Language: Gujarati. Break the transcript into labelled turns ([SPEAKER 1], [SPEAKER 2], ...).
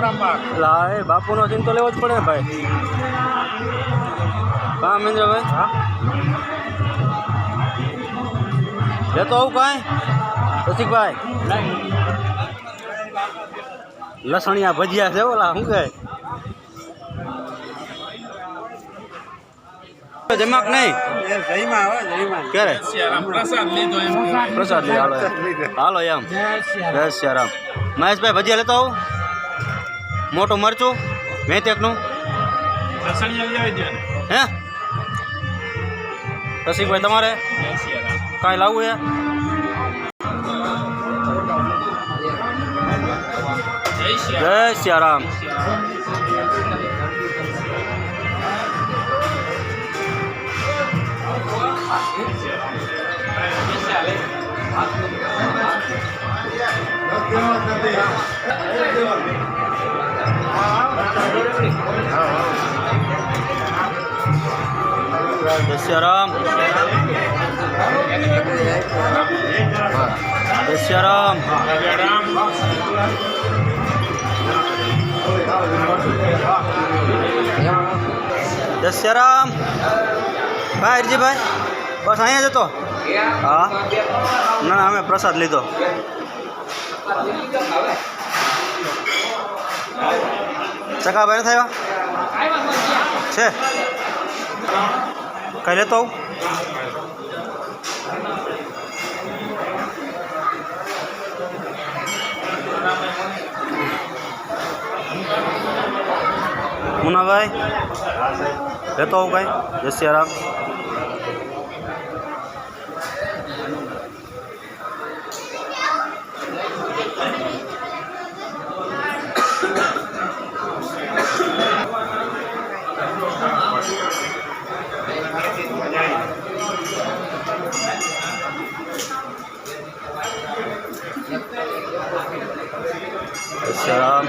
[SPEAKER 1] લા એ બાપુનો ચિંતો તો લેવો જ પડે ને ભાઈ. હા મહેન્દ્રભાઈ હા? લેતો આવું કાંઈ? રસિકભાઈ. લસણિયા ભજીયા છે ઓલા શું કહે? જમાક નહીં? ક્યારે? પ્રસાદ લઈ હાલો. એમ. હાલો એમ. જય શ્રી રામ મહેશભાઈ ભજીયા લેતો આવું? મોટું મરચું મેથેકનું. હે? રસિકભાઈ તમારે? કાંઈ લાવવું છે? જય સિયારામ જય સિયારામ. જય સિયારામ જય ભાઈ હરજીભાઈ બસ અહીંયા જતો હા. ના ના, અમે પ્રસાદ લીધો. ચકાભાઈ થયો? છે. કઈ લેતો આવું મુનાભાઈ લેતો આવું કાંઈ જય સિયારામ السلام.